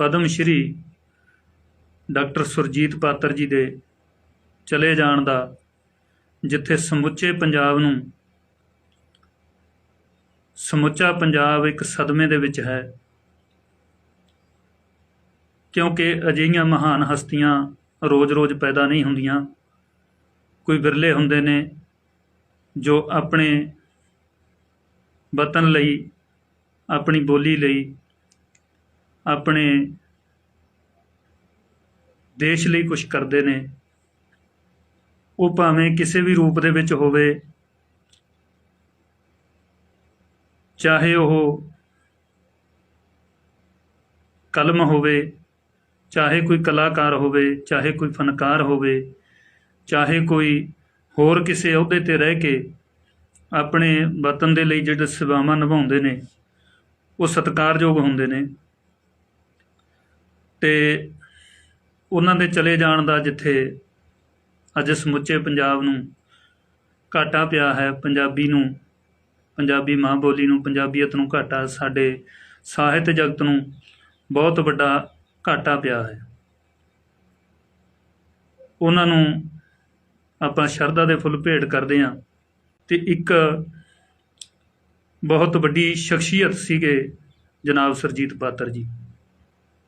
Padma Shri doctor Surjit Patar ji ਦੇ ਚਲੇ ਜਾਣ ਦਾ, ਜਿੱਥੇ ਸਮੁੱਚੇ ਪੰਜਾਬ ਨੂੰ, ਸਮੁੱਚਾ ਪੰਜਾਬ ਇੱਕ ਸਦਮੇ ਦੇ ਵਿੱਚ ਹੈ। ਕਿਉਂਕਿ ਅਜਿਹੀਆਂ ਮਹਾਨ ਹਸਤੀਆਂ ਰੋਜ਼-ਰੋਜ਼ ਪੈਦਾ ਨਹੀਂ ਹੁੰਦੀਆਂ। ਕੋਈ ਵਿਰਲੇ ਹੁੰਦੇ ਨੇ, ਜੋ ਆਪਣੇ ਵਤਨ ਲਈ, ਆਪਣੀ ਬੋਲੀ ਲਈ ਆਪਣੇ ਦੇਸ਼ ਲਈ ਕੁਝ ਕਰਦੇ ਨੇ, ਉਹ ਭਾਵੇਂ ਕਿਸੇ ਵੀ ਰੂਪ ਦੇ ਵਿੱਚ ਹੋਵੇ, ਚਾਹੇ ਉਹ ਕਲਮ ਹੋਵੇ, ਚਾਹੇ ਕੋਈ ਕਲਾਕਾਰ ਹੋਵੇ, ਚਾਹੇ ਕੋਈ ਫਨਕਾਰ ਹੋਵੇ, ਚਾਹੇ ਕੋਈ ਹੋਰ ਕਿਸੇ ਅਹੁਦੇ ਤੇ ਰਹਿ ਕੇ ਆਪਣੇ ਵਤਨ ਦੇ ਲਈ ਜਿਹੜੇ ਸੇਵਾਵਾਂ ਨਿਭਾਉਂਦੇ ਨੇ, ਉਹ ਸਤਿਕਾਰਯੋਗ ਹੁੰਦੇ ਨੇ। ਤੇ ਉਹਨਾਂ ਦੇ ਚਲੇ ਜਾਣ ਦਾ ਜਿੱਥੇ ਅੱਜ ਸਮੁੱਚੇ ਪੰਜਾਬ ਨੂੰ ਘਾਟਾ ਪਿਆ ਹੈ, ਪੰਜਾਬੀ ਨੂੰ, ਪੰਜਾਬੀ ਮਾਂ ਬੋਲੀ ਨੂੰ, ਪੰਜਾਬੀਅਤ ਨੂੰ ਘਾਟਾ, ਸਾਡੇ ਸਾਹਿਤ ਜਗਤ ਨੂੰ ਬਹੁਤ ਵੱਡਾ ਘਾਟਾ ਪਿਆ ਹੈ। ਉਹਨਾਂ ਨੂੰ ਆਪਾਂ ਸ਼ਰਧਾ ਦੇ ਫੁੱਲ ਭੇਟ ਕਰਦੇ ਹਾਂ ਤੇ ਇੱਕ ਬਹੁਤ ਵੱਡੀ ਸ਼ਖਸੀਅਤ ਸੀਗੇ ਜਨਾਬ ਸਰਜੀਤ ਪਾਤਰ ਜੀ।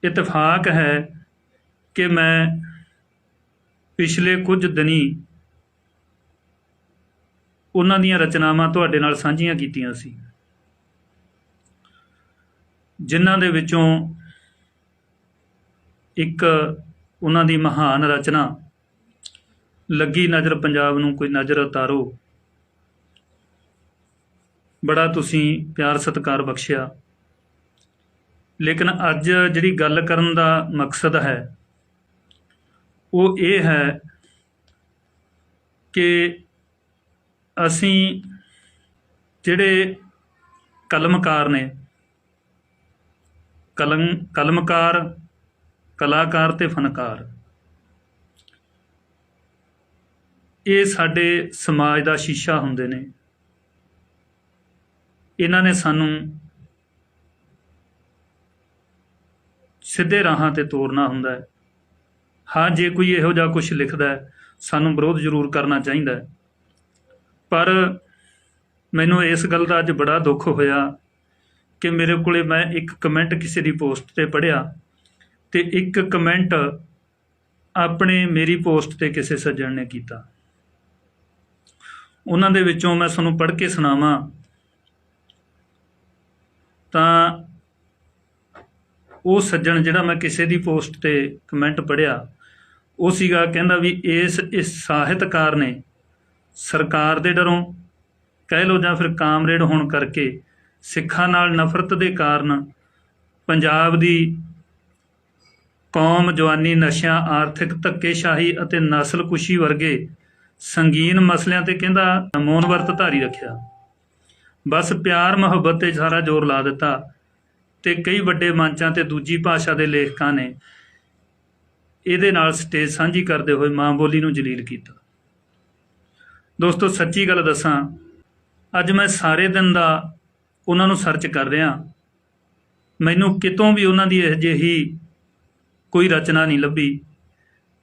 ਇਤਫਾਕ ਹੈ ਕਿ ਮੈਂ ਪਿਛਲੇ ਕੁਝ ਦਿਨੀ ਉਹਨਾਂ ਦੀਆਂ ਰਚਨਾਵਾਂ ਤੁਹਾਡੇ ਨਾਲ ਸਾਂਝੀਆਂ ਕੀਤੀਆਂ ਸੀ। ਜਿਨ੍ਹਾਂ ਦੇ ਵਿੱਚੋਂ ਇੱਕ ਉਹਨਾਂ ਦੀ ਮਹਾਨ ਰਚਨਾ, ਲੱਗੀ ਨਜ਼ਰ ਪੰਜਾਬ ਨੂੰ ਕੋਈ ਨਜ਼ਰ ਉਤਾਰੋ। ਬੜਾ ਤੁਸੀਂ ਪਿਆਰ ਸਤਿਕਾਰ ਬਖਸ਼ਿਆ। ਲੇਕਿਨ ਅੱਜ ਜਿਹੜੀ ਗੱਲ ਕਰਨ ਦਾ ਮਕਸਦ ਹੈ, ਉਹ ਇਹ ਹੈ ਕਿ ਅਸੀਂ ਜਿਹੜੇ ਕਲਮਕਾਰ ਨੇ ਕਲਮ ਕਲਮਕਾਰ, ਕਲਾਕਾਰ ਤੇ ਫਨਕਾਰ, ਇਹ ਸਾਡੇ ਸਮਾਜ ਦਾ ਸ਼ੀਸ਼ਾ ਹੁੰਦੇ ਨੇ। ਇਹਨਾਂ ਨੇ ਸਾਨੂੰ ਸਿੱਧੇ ਰਾਹਾਂ ਤੇ ਤੋਰਨਾ ਹੁੰਦਾ ਹੈ। ਹਾਂ, ਜੇ ਕੋਈ ਇਹੋ ਜਿਹਾ ਕੁਝ ਲਿਖਦਾ ਹੈ, ਸਾਨੂੰ ਵਿਰੋਧ ਜ਼ਰੂਰ ਕਰਨਾ ਚਾਹੀਦਾ ਹੈ। ਪਰ ਮੈਨੂੰ ਇਸ ਗੱਲ ਦਾ ਅੱਜ ਬੜਾ ਦੁੱਖ ਹੋਇਆ ਕਿ ਮੇਰੇ ਕੋਲੇ ਮੈਂ ਇੱਕ ਕਮੈਂਟ ਕਿਸੇ ਦੀ ਪੋਸਟ ਤੇ ਪੜਿਆ ਤੇ ਇੱਕ ਕਮੈਂਟ ਆਪਣੇ ਮੇਰੀ ਪੋਸਟ ਤੇ ਕਿਸੇ ਸੱਜਣ ਨੇ ਕੀਤਾ। ਉਹਨਾਂ ਦੇ ਵਿੱਚੋਂ ਮੈਂ ਤੁਹਾਨੂੰ ਪੜ੍ਹ ਕੇ ਸੁਣਾਵਾਂ। ਤਾਂ ਉਹ ਸੱਜਣ ਜਿਹੜਾ ਮੈਂ ਕਿਸੇ ਦੀ ਪੋਸਟ ਤੇ ਕਮੈਂਟ ਪੜਿਆ ਉਹ ਸੀਗਾ, ਕਹਿੰਦਾ ਵੀ ਇਸ ਇਸ ਸਾਹਿਤਕਾਰ ਨੇ ਸਰਕਾਰ ਦੇ ਡਰੋਂ ਕਹਿ ਲੋ ਜਾਂ ਫਿਰ ਕਾਮਰੇਡ ਹੋਣ ਕਰਕੇ ਸਿੱਖਾਂ ਨਾਲ ਨਫ਼ਰਤ ਦੇ ਕਾਰਨ ਪੰਜਾਬ ਦੀ ਕੌਮ ਜਵਾਨੀ, ਨਸ਼ਿਆਂ, ਆਰਥਿਕ ਧੱਕੇਸ਼ਾਹੀ ਅਤੇ ਨਸਲਕੁਸ਼ੀ ਵਰਗੇ ਸੰਗੀਨ ਮਸਲਿਆਂ ਤੇ ਕਹਿੰਦਾ ਮੌਨ ਵਰਤ ਧਾਰੀ ਰੱਖਿਆ। ਬਸ ਪਿਆਰ ਮੁਹੱਬਤ ਤੇ ਸਾਰਾ ਜ਼ੋਰ ਲਾ ਦਿੱਤਾ। ਤੇ ਕਈ ਵੱਡੇ ਮੰਚਾਂ ਤੇ ਦੂਜੀ ਭਾਸ਼ਾ ਦੇ ਲੇਖਕਾਂ ਨੇ ਇਹਦੇ ਨਾਲ ਸਟੇਜ ਸਾਂਝੀ ਕਰਦੇ ਹੋਏ ਮਾਂ ਬੋਲੀ ਨੂੰ ਜਲੀਲ ਕੀਤਾ। ਦੋਸਤੋ, ਸੱਚੀ ਗੱਲ ਦੱਸਾਂ, ਅੱਜ ਮੈਂ ਸਾਰੇ ਦਿਨ ਦਾ ਉਹਨਾਂ ਨੂੰ ਸਰਚ ਕਰ ਰਿਹਾ। ਮੈਨੂੰ ਕਿਤੋਂ ਵੀ ਉਹਨਾਂ ਦੀ ਇਹ ਜਿਹੀ ਕੋਈ ਰਚਨਾ ਨਹੀਂ ਲੱਭੀ,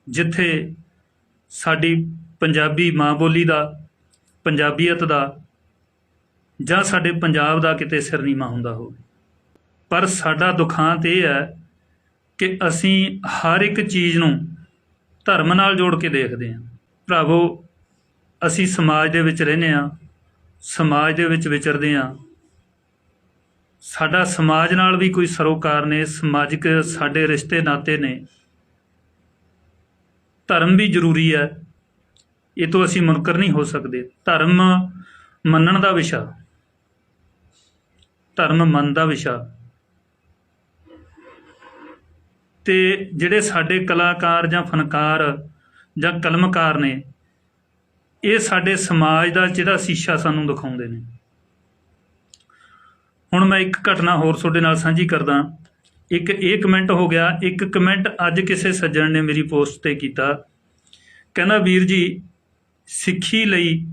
ਜਿੱਥੇ ਸਾਡੀ ਪੰਜਾਬੀ ਮਾਂ ਬੋਲੀ ਦਾ, ਪੰਜਾਬੀਅਤ ਦਾ ਜਾਂ ਸਾਡੇ ਪੰਜਾਬ ਦਾ ਕਿਤੇ ਸਿਰ ਨੀਵਾਂ ਹੁੰਦਾ ਹੋਵੇ। ਪਰ ਸਾਡਾ ਦੁਖਾਂਤ ਇਹ ਹੈ ਕਿ ਅਸੀਂ ਹਰ ਇੱਕ ਚੀਜ਼ ਨੂੰ ਧਰਮ ਨਾਲ ਜੋੜ ਕੇ ਦੇਖਦੇ ਹਾਂ। ਭਰਾਵੋ, ਅਸੀਂ ਸਮਾਜ ਦੇ ਵਿੱਚ ਰਹਿੰਦੇ ਹਾਂ, ਸਮਾਜ ਦੇ ਵਿੱਚ ਵਿਚਰਦੇ ਹਾਂ। ਸਾਡਾ ਸਮਾਜ ਨਾਲ ਵੀ ਕੋਈ ਸਰੋਕਾਰ ਨੇ, ਸਮਾਜਿਕ ਸਾਡੇ ਰਿਸ਼ਤੇ ਨਾਤੇ ਨੇ। ਧਰਮ ਵੀ ਜ਼ਰੂਰੀ ਹੈ। ਇਹ ਤੋਂ ਅਸੀਂ ਮੁਨਕਰ ਨਹੀਂ ਹੋ ਸਕਦੇ। ਧਰਮ ਮੰਨਣ ਦਾ ਵਿਸ਼ਾ। ਧਰਮ ਮੰਨ ਦਾ ਵਿਸ਼ਾ। ਤੇ ਜਿਹੜੇ ਸਾਡੇ ਕਲਾਕਾਰ ਜਾਂ ਫਨਕਾਰ ਜਾਂ ਕਲਮਕਾਰ ਨੇ, ਇਹ ਸਾਡੇ ਸਮਾਜ ਦਾ ਜਿਹੜਾ ਸ਼ੀਸ਼ਾ ਸਾਨੂੰ ਦਿਖਾਉਂਦੇ ਨੇ। ਹੁਣ ਮੈਂ ਇੱਕ ਘਟਨਾ ਹੋਰ ਤੁਹਾਡੇ ਨਾਲ ਸਾਂਝੀ ਕਰਦਾ। ਇੱਕ ਇਹ ਕਮੈਂਟ ਹੋ ਗਿਆ। ਇੱਕ ਕਮੈਂਟ ਅੱਜ ਕਿਸੇ ਸੱਜਣ ਨੇ ਮੇਰੀ ਪੋਸਟ ਤੇ ਕੀਤਾ। ਕਹਿੰਦਾ, ਵੀਰ ਜੀ, ਸਿੱਖੀ ਲਈ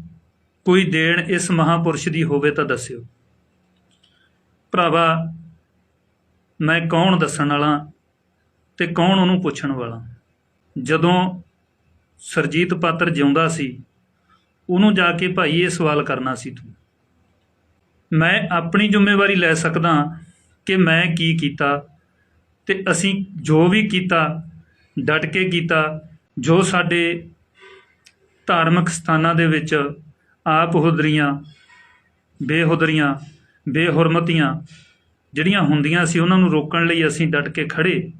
ਕੋਈ ਦੇਣ ਇਸ ਮਹਾਪੁਰਸ਼ ਦੀ ਹੋਵੇ ਤਾਂ ਦੱਸਿਓ। ਭਰਾਵਾ, ਮੈਂ ਕੌਣ ਦੱਸਣ ਵਾਲਾ? ਤੇ ਕੌਣ ਉਹਨੂੰ ਪੁੱਛਣ ਵਾਲਾ? ਜਦੋਂ ਸਰਜੀਤ ਪਾਤਰ ਜਿਉਂਦਾ ਸੀ, ਉਹਨੂੰ ਜਾ ਕੇ ਭਾਈ ਇਹ ਸਵਾਲ ਕਰਨਾ ਸੀ, ਤੂੰ, ਮੈਂ ਆਪਣੀ ਜ਼ਿੰਮੇਵਾਰੀ ਲੈ ਸਕਦਾ ਕਿ ਮੈਂ ਕੀ ਕੀਤਾ? ਤੇ ਅਸੀਂ ਜੋ ਵੀ ਕੀਤਾ, ਡਟ ਕੇ ਕੀਤਾ, ਜੋ ਸਾਡੇ ਧਾਰਮਿਕ ਸਥਾਨਾਂ ਦੇ ਵਿੱਚ ਆਪ ਹੁਦਰੀਆਂ, ਬੇਹੁਦਰੀਆਂ, ਬੇਹੁਰਮਤੀਆਂ ਜਿਹੜੀਆਂ ਹੁੰਦੀਆਂ ਸੀ, ਉਹਨਾਂ ਨੂੰ ਰੋਕਣ ਲਈ ਅਸੀਂ ਡਟ ਕੇ ਖੜੇ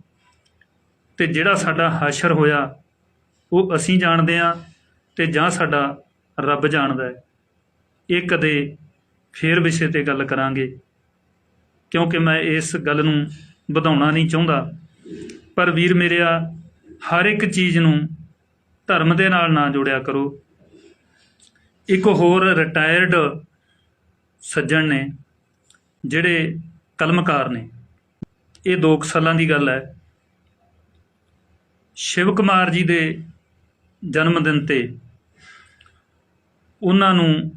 ਤੇ ਜਿਹੜਾ ਸਾਡਾ ਹਾਸ਼ਰ ਹੋਇਆ, ਉਹ ਅਸੀਂ ਜਾਣਦੇ ਹਾਂ ਤੇ ਜਾਂ ਸਾਡਾ ਰੱਬ ਜਾਣਦਾ ਹੈ। ਇਹ ਕਦੇ ਫੇਰ ਵਿਸ਼ੇ ਤੇ ਗੱਲ ਕਰਾਂਗੇ, ਕਿਉਂਕਿ ਮੈਂ ਇਸ ਗੱਲ ਨੂੰ ਵਧਾਉਣਾ ਨਹੀਂ ਚਾਹੁੰਦਾ। ਪਰ ਵੀਰ ਮੇਰਿਆ, ਹਰ ਇੱਕ ਚੀਜ਼ ਨੂੰ ਧਰਮ ਦੇ ਨਾਲ ਨਾ ਜੋੜਿਆ ਕਰੋ। ਇੱਕ ਹੋਰ ਰਿਟਾਇਰਡ ਸੱਜਣ ਨੇ, ਜਿਹੜੇ ਕਲਮਕਾਰ ਨੇ। ਇਹ 2 ਸਾਲਾਂ ਦੀ ਗੱਲ ਹੈ। ਸ਼ਿਵ ਕੁਮਾਰ ਜੀ ਦੇ ਜਨਮ ਦਿਨ ਤੇ ਉਹਨਾਂ ਨੂੰ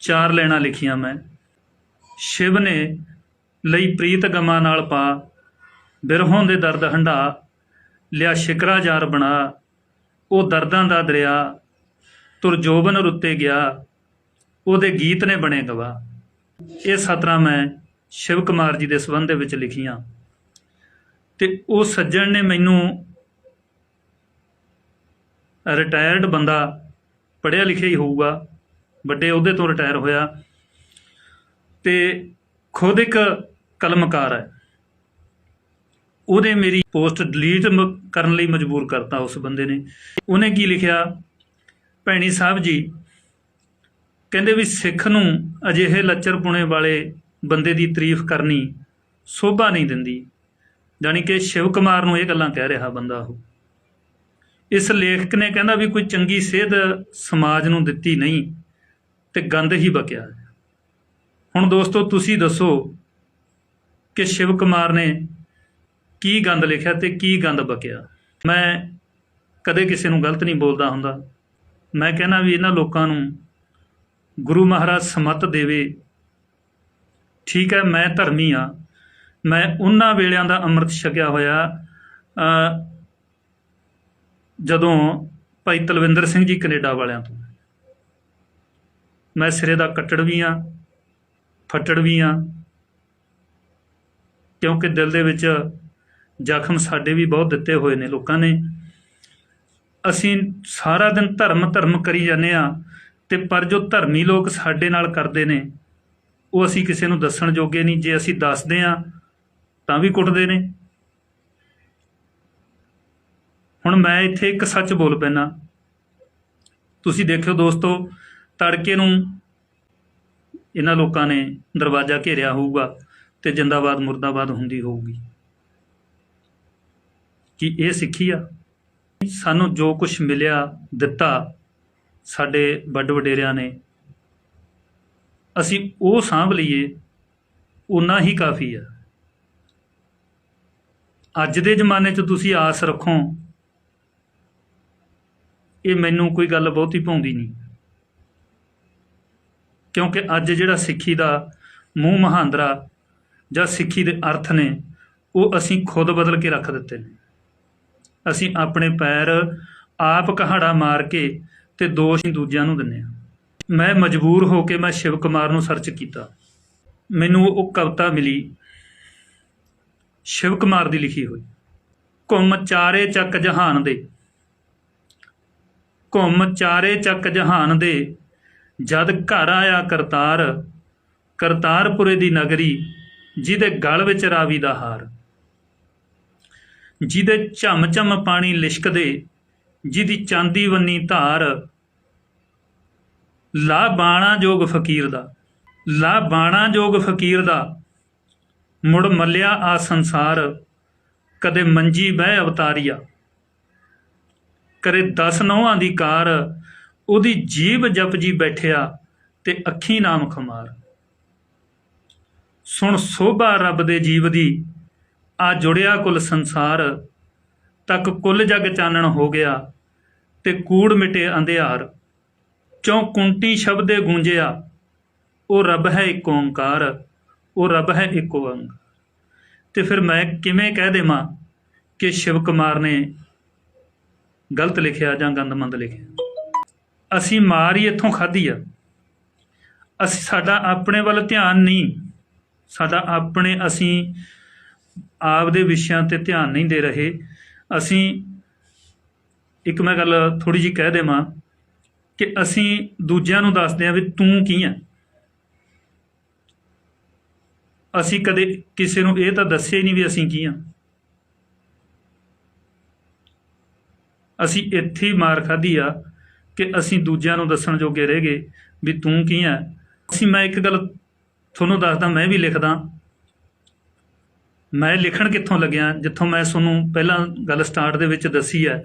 ਚਾਰ ਲੈਣਾ ਲਿਖੀਆਂ ਮੈਂ। ਸ਼ਿਵ ਨੇ ਲਈ ਪ੍ਰੀਤ ਗਮਾਂ ਨਾਲ ਪਾ, ਬਿਰਹੋਂ ਦੇ ਦਰਦ ਹੰਢਾ, ਲਿਆ ਸ਼ਿਕਰਾ ਜਾਰ ਬਣਾ, ਉਹ ਦਰਦਾਂ ਦਾ ਦਰਿਆ, ਤੁਰ ਜੋਬਨ ਰੁੱਤੇ ਗਿਆ, ਉਹਦੇ ਗੀਤ ਨੇ ਬਣੇ ਗਵਾ। ਇਹ ਸਤਰਾਂ ਮੈਂ ਸ਼ਿਵ ਕੁਮਾਰ ਜੀ ਦੇ ਸੰਬੰਧ ਦੇ ਵਿੱਚ ਲਿਖੀਆਂ। ਤੇ ਉਹ ਸੱਜਣ ਨੇ ਮੈਨੂੰ ਰਿਟਾਇਰਡ ਬੰਦਾ ਪੜ੍ਹਿਆ ਲਿਖਿਆ ਹੀ ਹੋਊਗਾ, ਵੱਡੇ ਅਹੁਦੇ ਤੋਂ ਰਿਟਾਇਰ ਹੋਇਆ ਤੇ ਖੁਦ ਇੱਕ ਕਲਮਕਾਰ ਹੈ। ਉਹਦੇ ਮੇਰੀ ਪੋਸਟ ਡਿਲੀਟ ਕਰਨ ਲਈ ਮਜਬੂਰ ਕਰਤਾ ਉਸ ਬੰਦੇ ਨੇ। ਉਹਨੇ ਕੀ ਲਿਖਿਆ? ਭੈਣੀ ਸਾਹਿਬ ਜੀ, ਕਹਿੰਦੇ ਵੀ ਸਿੱਖ ਨੂੰ ਅਜਿਹੇ ਲੱਚਰ ਪੁਣੇ ਵਾਲੇ ਬੰਦੇ ਦੀ ਤਾਰੀਫ ਕਰਨੀ ਸੋਭਾ ਨਹੀਂ ਦਿੰਦੀ। ਜਾਣੀ ਕਿ ਸ਼ਿਵ ਕੁਮਾਰ ਨੂੰ ਇਹ ਗੱਲਾਂ ਕਹਿ ਰਿਹਾ ਬੰਦਾ ਉਹ। ਇਸ ਲੇਖਕ ਨੇ ਕਹਿੰਦਾ ਵੀ ਕੋਈ ਚੰਗੀ ਸੇਧ ਸਮਾਜ ਨੂੰ ਦਿੱਤੀ ਨਹੀਂ ਤੇ ਗੰਦ ਹੀ ਬਕਿਆ ਹੁਣ ਦੋਸਤੋ, ਤੁਸੀਂ ਦੱਸੋ ਕਿ ਸ਼ਿਵ ਕੁਮਾਰ ਨੇ ਕੀ ਗੰਦ ਲਿਖਿਆ ਤੇ ਕੀ ਗੰਦ ਬਕਿਆ? ਮੈਂ ਕਦੇ ਕਿਸੇ ਨੂੰ ਗਲਤ ਨਹੀਂ ਬੋਲਦਾ ਹੁੰਦਾ। ਮੈਂ ਕਹਿੰਦਾ ਵੀ ਇਹਨਾਂ ਲੋਕਾਂ ਨੂੰ ਗੁਰੂ ਮਹਾਰਾਜ ਸਮਤ ਦੇਵੇ। ਠੀਕ ਹੈ, ਮੈਂ ਧਰਮੀ ਆ ਮੈਂ ਉਹਨਾਂ ਵੇਲਿਆਂ ਦਾ ਅੰਮ੍ਰਿਤ ਛਕਿਆ ਹੋਇਆ। ਜਦੋਂ ਭਾਈ ਤਲਵਿੰਦਰ ਸਿੰਘ ਜੀ ਕੈਨੇਡਾ ਵਾਲਿਆਂ ਤੋਂ। ਮੈਂ ਸਿਰੇ ਦਾ ਕੱਟੜ ਵੀ ਆ, ਫੱਟੜ ਵੀ ਆ, ਕਿਉਂਕਿ ਦਿਲ ਦੇ ਵਿੱਚ ਜ਼ਖਮ ਸਾਡੇ ਵੀ ਬਹੁਤ ਦਿੱਤੇ ਹੋਏ ਨੇ ਲੋਕਾਂ ਨੇ। ਅਸੀਂ ਸਾਰਾ ਦਿਨ ਧਰਮ ਧਰਮ ਕਰੀ ਜਾਂਦੇ ਆ ਤੇ ਪਰ ਜੋ ਧਰਮੀ ਲੋਕ ਸਾਡੇ ਨਾਲ ਕਰਦੇ ਨੇ, ਉਹ ਅਸੀਂ ਕਿਸੇ ਨੂੰ ਦੱਸਣ ਜੋਗੇ ਨਹੀਂ। ਜੇ ਅਸੀਂ ਦੱਸਦੇ ਆ, ਤਾਂ ਵੀ ਕੁੱਟਦੇ ਨੇ। ਹੁਣ ਮੈਂ ਇੱਥੇ ਇੱਕ ਸੱਚ ਬੋਲ ਪੈਣਾ ਤੁਸੀਂ ਦੇਖਿਓ ਦੋਸਤੋ, ਤੜਕੇ ਨੂੰ ਇਹਨਾਂ ਲੋਕਾਂ ਨੇ ਦਰਵਾਜ਼ਾ ਘੇਰਿਆ ਹੋਊਗਾ ਤੇ ਜਿੰਦਾਬਾਦ, ਮੁਰਦਾਬਾਦ ਹੁੰਦੀ ਹੋਊਗੀ। ਕਿ ਇਹ ਸਿੱਖੀ ਆ? ਸਾਨੂੰ ਜੋ ਕੁਝ ਮਿਲਿਆ, ਦਿੱਤਾ ਸਾਡੇ ਵੱਡ ਵਡੇਰਿਆਂ ਨੇ, ਅਸੀਂ ਉਹ ਸਾਂਭ ਲਈਏ ਉਨਾ ਹੀ ਕਾਫੀ ਆ। ਅੱਜ ਦੇ ਜ਼ਮਾਨੇ 'ਚ ਤੁਸੀਂ ਆਸ ਰੱਖੋ ਇਹ ਮੈਨੂੰ ਕੋਈ ਗੱਲ ਬਹੁਤੀ ਪਾਉਂਦੀ ਨਹੀਂ। ਕਿਉਂਕਿ ਅੱਜ ਜਿਹੜਾ ਸਿੱਖੀ ਦਾ ਮੂੰਹ ਮਹਾਂਦਰਾ ਜਾਂ ਸਿੱਖੀ ਦੇ ਅਰਥ ਨੇ, ਉਹ ਅਸੀਂ ਖੁਦ ਬਦਲ ਕੇ ਰੱਖ ਦਿੱਤੇ ਨੇ। ਅਸੀਂ ਆਪਣੇ ਪੈਰ ਆਪ ਕਹਾੜਾ ਮਾਰ ਕੇ ਤੇ ਦੋਸ਼ ਹੀ ਦੂਜਿਆਂ ਨੂੰ ਦਿੰਨੇ ਆ ਮੈਂ ਮਜਬੂਰ ਹੋ ਕੇ ਮੈਂ ਸ਼ਿਵ ਕੁਮਾਰ ਨੂੰ ਸਰਚ ਕੀਤਾ। ਮੈਨੂੰ ਉਹ ਕਵਿਤਾ ਮਿਲੀ, ਸ਼ਿਵ ਕੁਮਾਰ ਦੀ ਲਿਖੀ ਹੋਈ। ਘੁੰਮ ਚਾਰੇ ਚੱਕ ਜਹਾਨ ਦੇ। ਘੁੰਮ ਚਾਰੇ ਚੱਕ ਜਹਾਨ ਦੇ। ਜਦ ਘਰ ਆਇਆ ਕਰਤਾਰ, ਕਰਤਾਰਪੁਰੇ ਦੀ ਨਗਰੀ, ਜਿਹਦੇ ਗਲ ਵਿੱਚ ਰਾਵੀ ਦਾ ਹਾਰ। ਜਿਹਦੇ ਝਮ ਝਮ ਪਾਣੀ ਲਿਸ਼ਕਦੇ, ਜਿਹਦੀ ਚਾਂਦੀ ਵੰਨੀ ਧਾਰ। ਲਾ ਬਾਣਾ ਜੋਗ ਫਕੀਰ ਦਾ। ਲਾ ਬਾਣਾ ਜੋਗ ਫਕੀਰ ਦਾ। ਮੁੜ ਮੱਲਿਆ ਆ ਸੰਸਾਰ। ਕਦੇ ਮੰਜੀ ਬਹਿ ਅਵਤਾਰੀਆ। ਕਰੇ ਦਸ ਨੌਹਾਂ ਦੀ ਕਾਰ, ਉਹਦੀ ਜੀਬ ਜਪਜੀ ਬੈਠਿਆ ਤੇ ਅੱਖੀ ਨਾਮ ਖਮਾਰ। ਸੁਣ ਸੋਭਾ ਰੱਬ ਦੇ ਜੀਵ ਦੀ, ਆ ਜੁੜਿਆ ਕੁਲ ਸੰਸਾਰ, ਤੱਕ ਕੁੱਲ ਜਗ ਚਾਨਣ ਹੋ ਗਿਆ ਤੇ ਕੂੜ ਮਿਟੇ ਅੰਧਿਆਰ। ਚੋਂ ਕੁੰਟੀ ਸ਼ਬਦੇ ਗੂੰਜਿਆ, ਉਹ ਰੱਬ ਹੈ ਇੱਕ ਓੰਕਾਰ, ਉਹ ਰੱਬ ਹੈ ਇੱਕ ਓੰਕਾਰ ਤੇ ਫਿਰ ਮੈਂ ਕਿਵੇਂ ਕਹਿ ਦੇਵਾਂ ਕਿ ਸ਼ਿਵ ਕੁਮਾਰ ਨੇ ਗਲਤ ਲਿਖਿਆ ਜਾਂ ਗੰਦਮੰਦ ਲਿਖਿਆ। ਅਸੀਂ ਮਾਰ ਹੀ ਇੱਥੋਂ ਖਾਧੀ ਆ। ਅਸੀਂ, ਸਾਡਾ ਆਪਣੇ ਵੱਲ ਧਿਆਨ ਨਹੀਂ। ਸਾਡਾ ਆਪਣੇ ਅਸੀਂ ਆਪ ਦੇ ਵਿਸ਼ਿਆਂ ਤੇ ਧਿਆਨ ਨਹੀਂ ਦੇ ਰਹੇ। ਅਸੀਂ, ਇੱਕ ਮੈਂ ਗੱਲ ਥੋੜੀ ਜੀ ਕਹਿ ਦੇਵਾਂ ਕਿ ਅਸੀਂ ਦੂਜਿਆਂ ਨੂੰ ਦੱਸਦੇ ਹਾਂ ਵੀ ਤੂੰ ਕੀ ਹੈ ਅਸੀਂ ਕਦੇ ਕਿਸੇ ਨੂੰ ਇਹ ਤਾਂ ਦੱਸਿਆ ਹੀ ਨਹੀਂ ਵੀ ਅਸੀਂ ਕੀ ਹਾਂ ਅਸੀਂ ਇੱਥੇ ਹੀ ਮਾਰ ਖਾਧੀ ਆ ਕਿ ਅਸੀਂ ਦੂਜਿਆਂ ਨੂੰ ਦੱਸਣ ਜੋਗੇ ਰਹਿ ਗਏ ਵੀ ਤੂੰ ਕੀ ਹੈ ਅਸੀਂ ਮੈਂ ਇੱਕ ਗੱਲ ਤੁਹਾਨੂੰ ਦੱਸਦਾ, ਮੈਂ ਵੀ ਲਿਖਦਾ। ਮੈਂ ਲਿਖਣ ਕਿੱਥੋਂ ਲੱਗਿਆ? ਜਿੱਥੋਂ ਮੈਂ ਤੁਹਾਨੂੰ ਪਹਿਲਾਂ ਗੱਲ ਸਟਾਰਟ ਦੇ ਵਿੱਚ ਦੱਸੀ ਹੈ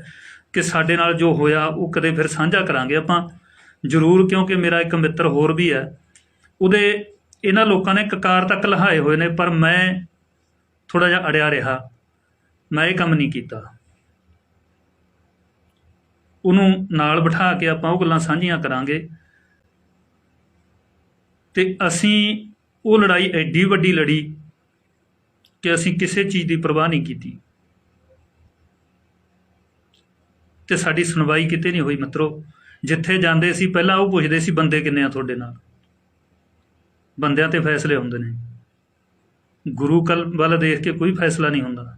ਕਿ ਸਾਡੇ ਨਾਲ ਜੋ ਹੋਇਆ, ਉਹ ਕਦੇ ਫਿਰ ਸਾਂਝਾ ਕਰਾਂਗੇ ਆਪਾਂ। ਜ਼ਰੂਰ, ਕਿਉਂਕਿ ਮੇਰਾ ਇੱਕ ਮਿੱਤਰ ਹੋਰ ਵੀ ਹੈ ਉਹਦੇ ਇਹਨਾਂ ਲੋਕਾਂ ਨੇ ਕਕਾਰ ਤੱਕ ਲਹਾਏ ਹੋਏ ਨੇ, ਪਰ ਮੈਂ ਥੋੜਾ ਜਿਹਾ ਅੜਿਆ ਰਿਹਾ। ਮੈਂ ਇਹ ਕੰਮ ਨਹੀਂ ਕੀਤਾ। ਉਹਨੂੰ ਨਾਲ ਬਿਠਾ ਕੇ ਆਪਾਂ ਉਹ ਗੱਲਾਂ ਸਾਂਝੀਆਂ ਕਰਾਂਗੇ। ਤੇ ਅਸੀਂ ਉਹ ਲੜਾਈ ਐਡੀ ਵੱਡੀ ਲੜੀ ਕਿ ਅਸੀਂ ਕਿਸੇ ਚੀਜ਼ ਦੀ ਪਰਵਾਹ ਨਹੀਂ ਕੀਤੀ। ਤੇ ਸਾਡੀ ਸੁਣਵਾਈ ਕਿਤੇ ਨਹੀਂ ਹੋਈ ਮਿੱਤਰੋ। ਜਿੱਥੇ ਜਾਂਦੇ ਸੀ, ਪਹਿਲਾਂ ਉਹ ਪੁੱਛਦੇ ਸੀ, ਬੰਦੇ ਕਿੰਨੇ ਆ ਤੁਹਾਡੇ ਨਾਲ? ਬੰਦਿਆਂ ਤੇ ਫੈਸਲੇ ਹੁੰਦੇ ਨੇ। ਗੁਰੂ ਕਲ ਵੱਲ ਦੇਖ ਕੇ ਕੋਈ ਫੈਸਲਾ ਨਹੀਂ ਹੁੰਦਾ।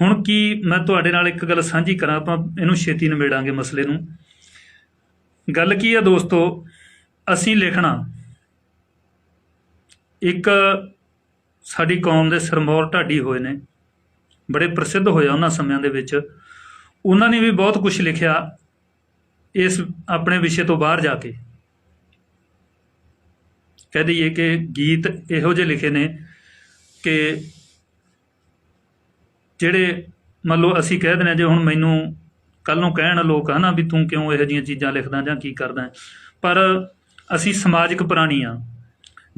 ਹੁਣ ਕੀ ਮੈਂ ਤੁਹਾਡੇ ਨਾਲ ਇੱਕ ਗੱਲ ਸਾਂਝੀ ਕਰਾਂ? ਆਪਾਂ ਇਹਨੂੰ ਛੇਤੀ ਨਿਬੇੜਾਂਗੇ ਮਸਲੇ ਨੂੰ। ਗੱਲ ਕੀ ਹੈ ਦੋਸਤੋ? ਅਸੀਂ ਲਿਖਣਾ। ਇੱਕ ਸਾਡੀ ਕੌਮ ਦੇ ਸਰਮੌਰ ਢਾਡੀ ਹੋਏ ਨੇ। ਬੜੇ ਪ੍ਰਸਿੱਧ ਹੋਇਆ ਉਹਨਾਂ ਸਮਿਆਂ ਦੇ ਵਿੱਚ। ਉਹਨਾਂ ਨੇ ਵੀ ਬਹੁਤ ਕੁਝ ਲਿਖਿਆ ਇਸ ਆਪਣੇ ਵਿਸ਼ੇ ਤੋਂ ਬਾਹਰ ਜਾ ਕੇ। ਕਹਿ ਦਈਏ ਕਿ ਗੀਤ ਇਹੋ ਜਿਹੇ ਲਿਖੇ ਨੇ ਕਿ ਜਿਹੜੇ ਮੰਨ ਲਓ ਅਸੀਂ ਕਹਿ ਦਿੰਦੇ ਹਾਂ ਜੇ ਹੁਣ ਮੈਨੂੰ ਕੱਲ ਨੂੰ ਕਹਿਣ ਲੋਕ ਹਨਾ ਵੀ ਤੂੰ ਕਿਉਂ ਇਹੋ ਜਿਹੀਆਂ ਚੀਜ਼ਾਂ ਲਿਖਦਾ ਜਾਂ ਕੀ ਕਰਦਾ ਪਰ ਅਸੀਂ ਸਮਾਜਿਕ ਪ੍ਰਾਣੀ ਆ,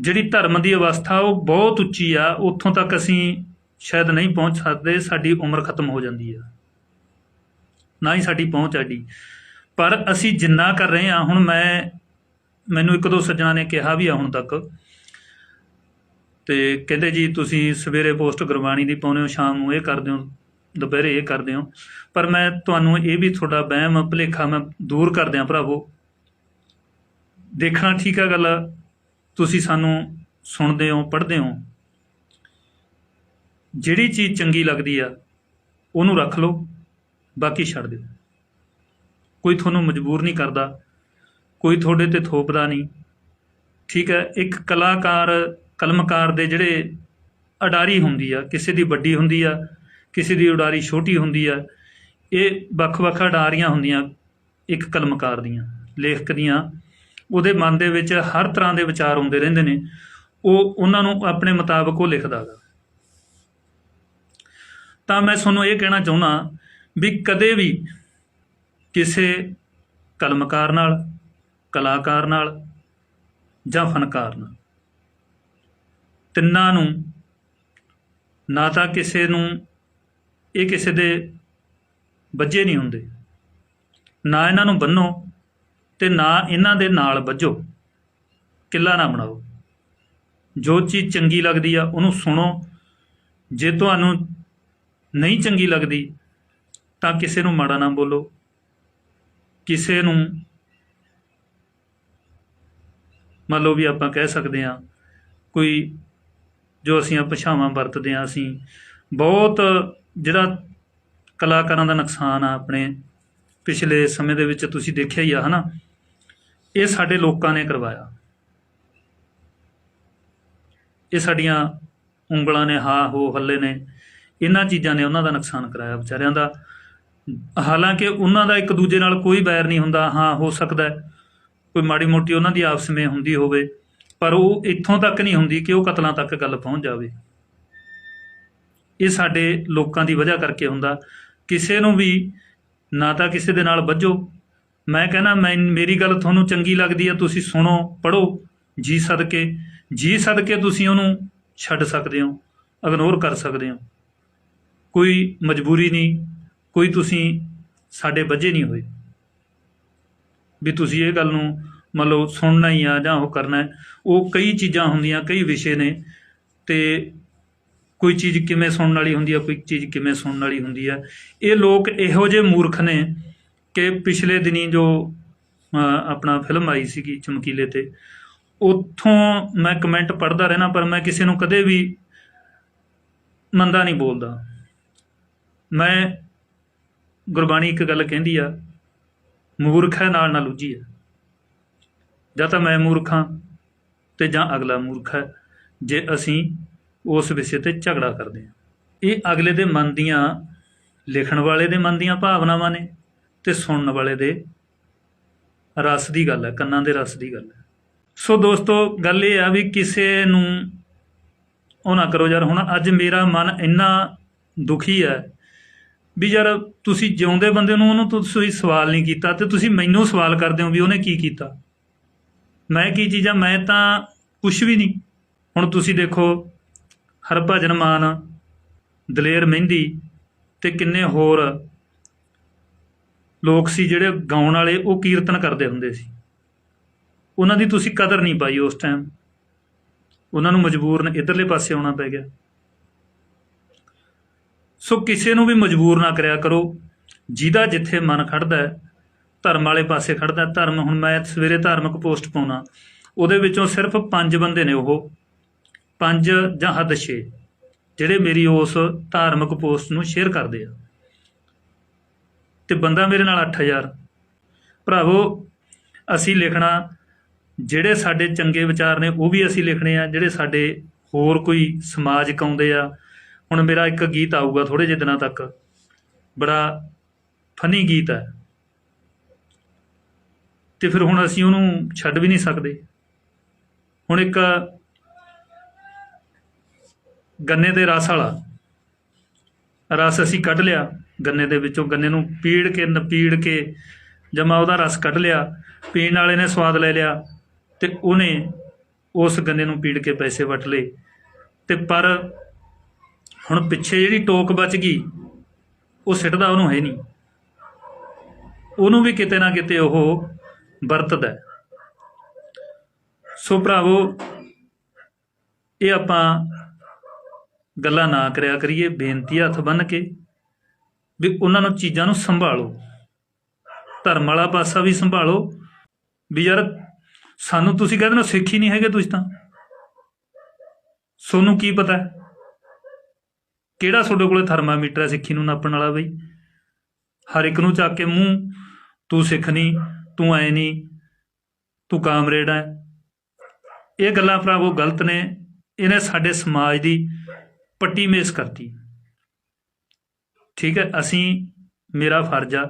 ਜਿਹੜੀ ਧਰਮ ਦੀ ਅਵਸਥਾ ਉਹ ਬਹੁਤ ਉੱਚੀ ਆ, ਉੱਥੋਂ ਤੱਕ ਅਸੀਂ ਸ਼ਾਇਦ ਨਹੀਂ ਪਹੁੰਚ ਸਕਦੇ, ਸਾਡੀ ਉਮਰ ਖਤਮ ਹੋ ਜਾਂਦੀ ਆ। ਨਾ ਹੀ ਸਾਡੀ ਪਹੁੰਚ ਆਡੀ ਪਰ ਅਸੀਂ ਜਿੰਨਾ ਕਰ ਰਹੇ ਆ ਹੁਣ ਮੈਂ, ਮੈਨੂੰ ਇੱਕ ਦੋ ਸੱਜਣਾ ਨੇ ਕਿਹਾ ਵੀ ਆ ਹੁਣ ਤੱਕ ਤੇ ਕਹਿੰਦੇ ਜੀ ਤੁਸੀਂ ਸਵੇਰੇ ਪੋਸਟ ਗੁਰਬਾਣੀ ਦੀ ਪਾਉਂਦੇ ਹੋ, ਸ਼ਾਮ ਨੂੰ ਇਹ ਕਰਦੇ ਹੋ, ਦੁਪਹਿਰੇ ਇਹ ਕਰਦੇ ਹੋ। ਪਰ ਮੈਂ ਤੁਹਾਨੂੰ ਇਹ ਵੀ ਤੁਹਾਡਾ ਵਹਿਮ, ਭੁਲੇਖਾ ਮੈਂ ਦੂਰ ਕਰ ਦਿਆਂ ਭਰਾਵੋ। ਦੇਖਣਾ ਠੀਕ ਆ ਗੱਲ, ਤੁਸੀਂ ਸਾਨੂੰ ਸੁਣਦੇ ਹੋ, ਪੜ੍ਹਦੇ ਹੋ। ਜਿਹੜੀ ਚੀਜ਼ ਚੰਗੀ ਲੱਗਦੀ ਆ, ਉਹਨੂੰ ਰੱਖ ਲਓ, ਬਾਕੀ ਛੱਡ ਦਿਓ। ਕੋਈ ਤੁਹਾਨੂੰ ਮਜਬੂਰ ਨਹੀਂ ਕਰਦਾ, ਕੋਈ ਤੁਹਾਡੇ ਤੇ ਥੋਪਦਾ ਨਹੀਂ। ਠੀਕ ਹੈ ਇੱਕ ਕਲਾਕਾਰ ਕਲਮਕਾਰ ਦੇ ਜਿਹੜੇ ਅਡਾਰੀ ਹੁੰਦੀ ਆ, ਕਿਸੇ ਦੀ ਵੱਡੀ ਹੁੰਦੀ ਆ, ਕਿਸੇ ਦੀ ਉਡਾਰੀ ਛੋਟੀ ਹੁੰਦੀ ਆ, ਇਹ ਵੱਖ-ਵੱਖ ਅਡਾਰੀਆਂ ਹੁੰਦੀਆਂ ਇੱਕ ਕਲਮਕਾਰ ਦੀਆਂ, ਲੇਖਕ ਦੀਆਂ। ਉਹਦੇ ਮਨ ਦੇ ਵਿੱਚ ਹਰ ਤਰ੍ਹਾਂ ਦੇ ਵਿਚਾਰ ਹੁੰਦੇ ਰਹਿੰਦੇ ਨੇ। ਉਹ ਉਹਨਾਂ ਨੂੰ ਆਪਣੇ ਮੁਤਾਬਕ ਉਹ ਲਿਖਦਾ ਗਾ। ਤਾਂ ਮੈਂ ਤੁਹਾਨੂੰ ਇਹ ਕਹਿਣਾ ਚਾਹੁੰਦਾ ਵੀ ਕਦੇ ਵੀ ਕਿਸੇ ਕਲਮਕਾਰ ਨਾਲ, ਕਲਾਕਾਰ ਨਾਲ ਜਾਂ ਫਨਕਾਰ ਨਾਲ ਤਿੰਨਾਂ ਨੂੰ, ਨਾ ਤਾਂ ਕਿਸੇ ਨੂੰ, ਇਹ ਕਿਸੇ ਦੇ ਵੱਜੇ ਨਹੀਂ ਹੁੰਦੇ। ਨਾ ਇਹਨਾਂ ਨੂੰ ਬੰਨੋ ਤੇ ਨਾ ਇਹਨਾਂ ਦੇ ਨਾਲ ਵੱਜੋ। ਕਿੱਲਾ ਨਾ ਬਣਾਓ। ਜੋ ਚੀਜ਼ ਚੰਗੀ ਲੱਗਦੀ ਆ, ਉਹਨੂੰ ਸੁਣੋ। ਜੇ ਤੁਹਾਨੂੰ ਨਹੀਂ ਚੰਗੀ ਲੱਗਦੀ, ਤਾਂ ਕਿਸੇ ਨੂੰ ਮਾੜਾ ਨਾ ਬੋਲੋ। ਕਿਸੇ ਨੂੰ, ਮੰਨ ਲਓ ਵੀ ਆਪਾਂ ਕਹਿ ਸਕਦੇ ਹਾਂ, ਕੋਈ ਜੋ ਅਸੀਂ ਭਾਸ਼ਾਵਾਂ ਵਰਤਦੇ ਹਾਂ, ਅਸੀਂ ਬਹੁਤ ਜਿਹੜਾ ਕਲਾਕਾਰਾਂ ਦਾ ਨੁਕਸਾਨ ਆ ਆਪਣੇ ਪਿਛਲੇ ਸਮੇਂ ਦੇ ਵਿੱਚ ਤੁਸੀਂ ਦੇਖਿਆ ਹੀ ਆ, ਹਨਾ? ਇਹ ਸਾਡੇ ਲੋਕਾਂ ਨੇ ਕਰਵਾਇਆ। ਇਹ ਸਾਡੀਆਂ ਉਂਗਲਾਂ ਨੇ, ਹਾ, ਹੋ, ਹੱਲੇ ਨੇ, ਇਹਨਾਂ ਚੀਜ਼ਾਂ ਨੇ ਉਹਨਾਂ ਦਾ ਨੁਕਸਾਨ ਕਰਾਇਆ ਵਿਚਾਰਿਆਂ ਦਾ। ਹਾਲਾਂਕਿ ਉਹਨਾਂ ਦਾ ਇੱਕ ਦੂਜੇ ਨਾਲ ਕੋਈ ਬੈਰ ਨਹੀਂ ਹੁੰਦਾ, ਹਾਂ, ਹੋ ਸਕਦਾ ਕੋਈ ਮਾੜੀ ਮੋਟੀ ਉਹਨਾਂ ਦੀ ਆਪਸ ਵਿੱਚ ਹੁੰਦੀ ਹੋਵੇ। ਪਰ ਉਹ ਇੱਥੋਂ ਤੱਕ ਨਹੀਂ ਹੁੰਦੀ ਕਿ ਉਹ ਕਤਲਾਂ ਤੱਕ ਗੱਲ ਪਹੁੰਚ ਜਾਵੇ। ਇਹ ਸਾਡੇ ਲੋਕਾਂ ਦੀ ਵਜ੍ਹਾ ਕਰਕੇ ਹੁੰਦਾ। ਕਿਸੇ ਨੂੰ ਵੀ ਨਾ ਤਾਂ ਕਿਸੇ ਦੇ ਨਾਲ ਵੱਜੋ। ਮੈਂ ਕਹਿੰਦਾ, ਮੈਂ, ਮੇਰੀ ਗੱਲ ਤੁਹਾਨੂੰ ਚੰਗੀ ਲੱਗਦੀ ਹੈ ਤੁਸੀਂ ਸੁਣੋ ਪੜੋ ਜੀ ਸਦਕੇ। ਜੀ ਸਦਕੇ ਤੁਸੀਂ ਉਹਨੂੰ ਛੱਡ ਸਕਦੇ ਹੋ ਇਗਨੋਰ ਕਰ ਸਕਦੇ ਹੋ। ਕੋਈ ਮਜਬੂਰੀ ਨਹੀਂ, ਕੋਈ ਤੁਸੀਂ ਸਾਡੇ ਵੱਜੇ ਨਹੀਂ ਹੋਏ। ਵੀ ਤੁਸੀਂ ਇਹ ਗੱਲ ਨੂੰ ਮੰਨ ਲਓ ਸੁਣਨਾ ਹੀ ਆ ਜਾਂ ਉਹ ਕਰਨਾ ਉਹ ਕਈ ਚੀਜ਼ਾਂ ਹੁੰਦੀਆਂ, ਕਈ ਵਿਸ਼ੇ ਨੇ ਤੇ ਕੋਈ ਚੀਜ਼ ਕਿਵੇਂ ਸੁਣਨ ਵਾਲੀ ਹੁੰਦੀ ਹੈ ਕੋਈ ਚੀਜ਼ ਕਿਵੇਂ ਸੁਣਨ ਵਾਲੀ ਹੁੰਦੀ ਹੈ ਇਹ ਲੋਕ ਇਹੋ ਜਿਹੇ ਮੂਰਖ ਨੇ ਕਿ ਪਿਛਲੇ ਦਿਨੀ ਜੋ ਆਪਣਾ ਫਿਲਮ ਆਈ ਸੀਗੀ ਚਮਕੀਲੇ ਤੇ, ਉੱਥੋਂ ਮੈਂ ਕਮੈਂਟ ਪੜ੍ਹਦਾ ਰਹਿਣਾ, ਪਰ ਮੈਂ ਕਿਸੇ ਨੂੰ ਕਦੇ ਵੀ ਮੰਦਾ ਨਹੀਂ ਬੋਲਦਾ। ਮੈਂ ਗੁਰਬਾਣੀ ਇੱਕ ਗੱਲ ਕਹਿੰਦੀ ਆ, ਮੂਰਖ ਹੈ, ਨਾਲ ਨਾਲ ਉੱਜੀ ਹੈ। ਜਾਂ ਤਾਂ ਮੈਂ ਮੂਰਖ ਹਾਂ ਤੇ ਜਾਂ ਅਗਲਾ ਮੂਰਖ ਹੈ, ਜੇ ਅਸੀਂ ਉਸ ਵਿਸ਼ੇ ਤੇ ਝਗੜਾ ਕਰਦੇ ਹਾਂ। ਇਹ ਅਗਲੇ ਦੇ ਮਨ ਦੀਆਂ, ਲਿਖਣ ਵਾਲੇ ਦੇ ਮਨ ਦੀਆਂ ਭਾਵਨਾਵਾਂ ਨੇ ਤੇ ਸੁਣਨ ਵਾਲੇ ਦੇ ਰਸ ਦੀ ਗੱਲ ਹੈ, ਕੰਨਾਂ ਦੇ ਰਸ ਦੀ ਗੱਲ ਹੈ। ਸੋ ਦੋਸਤੋ, ਗੱਲ ਇਹ ਆ ਵੀ ਕਿਸੇ ਨੂੰ ਉਹ ਨਾ ਕਰੋ ਯਾਰ, ਹੁਣ ਅੱਜ ਮੇਰਾ ਮਨ ਇੰਨਾ ਦੁਖੀ ਹੈ ਵੀ ਯਾਰ ਤੁਸੀਂ ਜਿਉਂਦੇ ਬੰਦੇ ਨੂੰ ਉਹਨੂੰ ਤੁਸੀਂ ਸਵਾਲ ਨਹੀਂ ਕੀਤਾ ਤੇ ਤੁਸੀਂ ਮੈਨੂੰ ਸਵਾਲ ਕਰਦੇ ਹੋ ਵੀ ਉਹਨੇ ਕੀ ਕੀਤਾ। ਮੈਂ ਕੀ ਚੀਜ਼ਾਂ, ਮੈਂ ਤਾਂ ਕੁਝ ਵੀ ਨਹੀਂ। ਹੁਣ ਤੁਸੀਂ ਦੇਖੋ ਹਰਭਜਨ ਮਾਨ, ਦਲੇਰ ਮਹਿੰਦੀ ਤੇ ਕਿੰਨੇ ਹੋਰ ਲੋਕ ਸੀ ਜਿਹੜੇ ਗਾਉਣ ਵਾਲੇ, ਉਹ ਕੀਰਤਨ ਕਰਦੇ ਹੁੰਦੇ ਸੀ। ਉਹਨਾਂ ਦੀ ਤੁਸੀਂ ਕਦਰ ਨਹੀਂ ਪਾਈ ਉਸ ਟਾਈਮ ਉਹਨਾਂ ਨੂੰ ਮਜਬੂਰਨ ਇਧਰਲੇ ਪਾਸੇ ਆਉਣਾ ਪੈ ਗਿਆ। ਸੋ ਕਿਸੇ ਨੂੰ ਵੀ ਮਜਬੂਰ ਨਾ ਕਰਿਆ ਕਰੋ। ਜਿਹਦਾ ਜਿੱਥੇ ਮਨ ਖੜਦਾ ਹੈ ਧਰਮ ਵਾਲੇ ਪਾਸੇ ਖੜਦਾ, ਧਰਮ ਹੁਣ ਮੈਂ ਸਵੇਰੇ ਧਾਰਮਿਕ ਪੋਸਟ ਪਾਉਣਾ। ਉਹਦੇ ਵਿੱਚੋਂ ਸਿਰਫ ਪੰਜ ਬੰਦੇ ਨੇ ਉਹ। ਪੰਜ ਜਾਂ ਹੱਦ 6 ਜਿਹੜੇ ਮੇਰੀ ਉਸ ਧਾਰਮਿਕ ਪੋਸਟ ਨੂੰ ਸ਼ੇਅਰ ਕਰਦੇ ਆ। ਤੇ ਬੰਦਾ ਮੇਰੇ ਨਾਲ 8000 ਭਰਾਵੋ, ਅਸੀਂ ਲਿਖਣਾ, ਜਿਹੜੇ ਸਾਡੇ ਚੰਗੇ ਵਿਚਾਰ ਨੇ ਉਹ ਵੀ ਅਸੀਂ ਲਿਖਣੇ ਆ, ਜਿਹੜੇ ਸਾਡੇ ਹੋਰ ਕੋਈ ਸਮਾਜਿਕ ਆਉਂਦੇ ਆ। ਹੁਣ ਮੇਰਾ ਇੱਕ ਗੀਤ ਆਊਗਾ ਥੋੜੇ ਜਿਹੇ ਦਿਨਾਂ ਤੱਕ। ਬੜਾ ਫਨੀ ਗੀਤ ਹੈ। ਤੇ ਫਿਰ ਹੁਣ ਅਸੀਂ ਉਹਨੂੰ ਛੱਡ ਵੀ ਨਹੀਂ ਸਕਦੇ। ਹੁਣ ਇੱਕ ਗੰਨੇ ਦੇ ਰਸ ਵਾਲਾ, ਰਸ ਅਸੀਂ ਕੱਢ ਲਿਆ ਗੰਨੇ ਦੇ ਵਿੱਚੋਂ, ਗੰਨੇ ਨੂੰ ਪੀੜ ਕੇ, ਨਪੀੜ ਕੇ ਜਮਾ ਉਹਦਾ ਰਸ ਕੱਢ ਲਿਆ, ਪੀਣ ਵਾਲੇ ਨੇ ਸਵਾਦ ਲੈ ਲਿਆ ਤੇ ਉਹਨੇ ਉਸ ਗੰਨੇ ਨੂੰ ਪੀੜ ਕੇ ਪੈਸੇ ਵਟ ਲਏ। ਤੇ ਪਰ ਹੁਣ ਪਿੱਛੇ ਜਿਹੜੀ ਟੋਕ ਬਚ ਗਈ, ਉਹ ਸਿੱਟਦਾ ਉਹਨੂੰ ਹੈ ਨਹੀਂ। ਉਹਨੂੰ ਵੀ ਕਿਤੇ ਨਾ ਕਿਤੇ ਉਹ ਵਰਤਦਾ ਸੋ ਭਰਾਵੋ, ਇਹ ਆਪਾਂ ਗੱਲਾਂ ਨਾ ਕਰਿਆ ਕਰੀਏ, ਬੇਨਤੀ ਹੱਥ ਬੰਨ ਕੇ ਵੀ ਉਹਨਾਂ ਨੂੰ ਚੀਜ਼ਾਂ ਨੂੰ ਸੰਭਾਲੋ। ਧਰਮ ਵਾਲਾ ਪਾਸਾ ਵੀ ਸੰਭਾਲੋ। ਵੀ ਯਾਰ, ਸਾਨੂੰ ਤੁਸੀਂ ਕਹਿੰਦੇ ਨਾ ਸਿੱਖ ਹੀ ਨਹੀਂ ਹੈਗੇ ਤੁਸੀਂ ਤਾਂ। ਸੋਨੂੰ ਕੀ ਪਤਾ ਕਿਹੜਾ ਤੁਹਾਡੇ ਕੋਲੇ ਥਰਮਾਮੀਟਰ ਹੈ ਸਿੱਖੀ ਨੂੰ ਨਾਪਣ ਵਾਲਾ ਬਈ? ਹਰ ਇੱਕ ਨੂੰ ਚੱਕ ਕੇ ਮੂੰਹ, ਤੂੰ ਸਿੱਖ ਨਹੀਂ ਤੂੰ ਐ ਨਹੀਂ ਤੂੰ ਕਾਮਰੇਡ ਹੈ ਇਹ ਗੱਲਾਂ ਭਰਾਵੋ ਗਲਤ ਨੇ, ਇਹਨੇ ਸਾਡੇ ਸਮਾਜ ਦੀ ਪੱਟੀ ਮੇਸ ਕਰਤੀ। ਠੀਕ ਹੈ ਅਸੀਂ, ਮੇਰਾ ਫਰਜ਼ ਆ,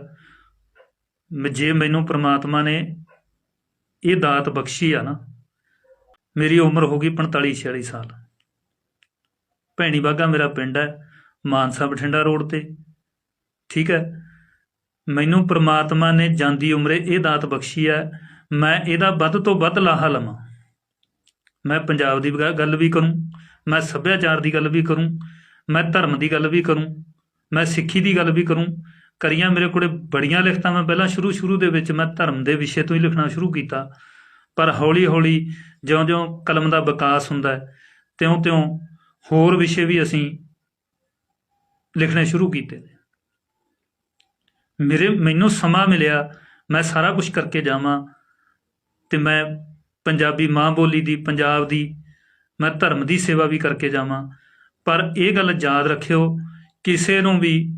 ਜੇ ਮੈਨੂੰ ਪ੍ਰਮਾਤਮਾ ਨੇ ਇਹ ਦਾਤ ਬਖਸ਼ੀ ਆ ਨਾ, ਮੇਰੀ ਉਮਰ ਹੋ ਗਈ 45 46 ਸਾਲ। ਭੈਣੀ ਬਾਗਾ ਮੇਰਾ ਪਿੰਡ ਹੈ ਮਾਨਸਾ ਬਠਿੰਡਾ ਰੋਡ ਤੇ। ਠੀਕ ਹੈ ਮੈਨੂੰ ਪ੍ਰਮਾਤਮਾ ਨੇ ਜਾਂਦੀ ਉਮਰੇ ਇਹ ਦਾਤ ਬਖਸ਼ੀ ਹੈ, ਮੈਂ ਇਹਦਾ ਵੱਧ ਤੋਂ ਵੱਧ ਲਾਹਾ ਲਵਾਂ। ਮੈਂ ਪੰਜਾਬ ਦੀ ਗੱਲ ਵੀ ਕਰੂੰ, ਮੈਂ ਸੱਭਿਆਚਾਰ ਦੀ ਗੱਲ ਵੀ ਕਰੂੰ, ਮੈਂ ਧਰਮ ਦੀ ਗੱਲ ਵੀ ਕਰੂੰ, ਮੈਂ ਸਿੱਖੀ ਦੀ ਗੱਲ ਵੀ ਕਰੂੰ। ਕਰੀਆਂ ਮੇਰੇ ਕੋਲੇ ਬੜੀਆਂ ਲਿਖਤਾਂ ਮੈਂ ਪਹਿਲਾਂ ਸ਼ੁਰੂ ਸ਼ੁਰੂ ਦੇ ਵਿੱਚ ਮੈਂ ਧਰਮ ਦੇ ਵਿਸ਼ੇ ਤੋਂ ਹੀ ਲਿਖਣਾ ਸ਼ੁਰੂ ਕੀਤਾ। ਪਰ ਹੌਲੀ ਹੌਲੀ ਜਿਉਂ-ਜਿਉਂ ਕਲਮ ਦਾ ਵਿਕਾਸ ਹੁੰਦਾ ਹੈ, ਤਿਉਂ-ਤਿਉਂ ਹੋਰ ਵਿਸ਼ੇ ਵੀ ਅਸੀਂ ਲਿਖਣੇ ਸ਼ੁਰੂ ਕੀਤੇ। ਮੇਰੇ, ਮੈਨੂੰ ਸਮਾਂ ਮਿਲਿਆ, ਮੈਂ ਸਾਰਾ ਕੁਝ ਕਰਕੇ ਜਾਵਾਂ ਤੇ ਮੈਂ ਪੰਜਾਬੀ ਮਾਂ ਬੋਲੀ ਦੀ, ਪੰਜਾਬ ਦੀ, ਮੈਂ ਧਰਮ ਦੀ ਸੇਵਾ ਵੀ ਕਰਕੇ ਜਾਵਾਂ। ਪਰ ਇਹ ਗੱਲ ਯਾਦ ਰੱਖਿਓ, ਕਿਸੇ ਨੂੰ ਵੀ,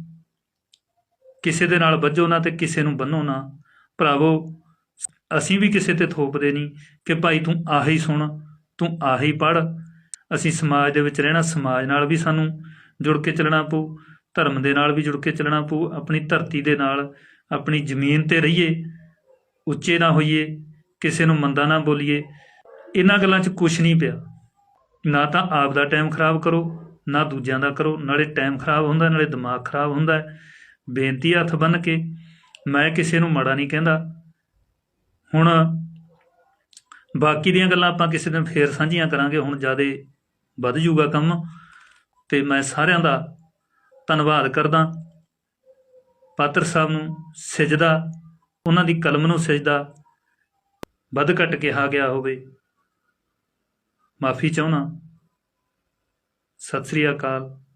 ਕਿਸੇ ਦੇ ਨਾਲ ਵੱਜੋ ਨਾ ਤੇ ਕਿਸੇ ਨੂੰ ਬੰਨੋ ਨਾ। ਭਰਾਵੋ, ਅਸੀਂ ਵੀ ਕਿਸੇ ਤੇ ਥੋਪਦੇ ਨਹੀਂ ਕਿ ਭਾਈ ਤੂੰ ਆਹੀ ਸੁਣ, ਤੂੰ ਆਹੀ ਪੜ ਅਸੀਂ ਸਮਾਜ ਦੇ ਵਿੱਚ ਰਹਿਣਾ, ਸਮਾਜ ਨਾਲ ਵੀ ਸਾਨੂੰ ਜੁੜ ਕੇ ਚੱਲਣਾ ਪਊ। ਧਰਮ ਦੇ ਨਾਲ ਵੀ ਜੁੜ ਕੇ ਚੱਲਣਾ ਪਊ, ਆਪਣੀ ਧਰਤੀ ਦੇ ਨਾਲ, ਆਪਣੀ ਜ਼ਮੀਨ ਤੇ ਰਹੀਏ, ਉੱਚੇ ਨਾ ਹੋਈਏ, ਕਿਸੇ ਨੂੰ ਮੰਦਾ ਨਾ ਬੋਲੀਏ, ਇਹਨਾਂ ਗੱਲਾਂ 'ਚ ਕੁਝ ਨਹੀਂ ਪਿਆ। ਨਾ ਤਾਂ ਆਪ ਦਾ ਟਾਈਮ ਖਰਾਬ ਕਰੋ, ਨਾ ਦੂਜਿਆਂ ਦਾ ਕਰੋ, ਨਾਲੇ ਟਾਈਮ ਖਰਾਬ ਹੁੰਦਾ, ਨਾਲੇ ਦਿਮਾਗ ਖਰਾਬ ਹੁੰਦਾ। ਬੇਨਤੀ ਹੱਥ ਬੰਨ ਕੇ, ਮੈਂ ਕਿਸੇ ਨੂੰ ਮਾੜਾ ਨਹੀਂ ਕਹਿੰਦਾ। ਹੁਣ ਬਾਕੀ ਦੀਆਂ ਗੱਲਾਂ ਆਪਾਂ ਕਿਸੇ ਦਿਨ ਫੇਰ ਸਾਂਝੀਆਂ ਕਰਾਂਗੇ, ਹੁਣ ਜਿਆਦੇ ਵੱਧ ਜੂਗਾ ਕੰਮ, ਤੇ ਮੈਂ ਸਾਰਿਆਂ ਦਾ ਧੰਨਵਾਦ ਕਰਦਾ। ਪਾਤਰ ਸਾਹਿਬ ਨੂੰ ਸਜਦਾ, ਉਹਨਾਂ ਦੀ ਕਲਮ ਨੂੰ ਸਜਦਾ, ਵੱਧ ਘੱਟ ਕਿਹਾ ਗਿਆ ਹੋਵੇ। ਮਾਫੀ ਚਾਹੁੰਦਾ। ਸਤਿ ਸ੍ਰੀ ਅਕਾਲ।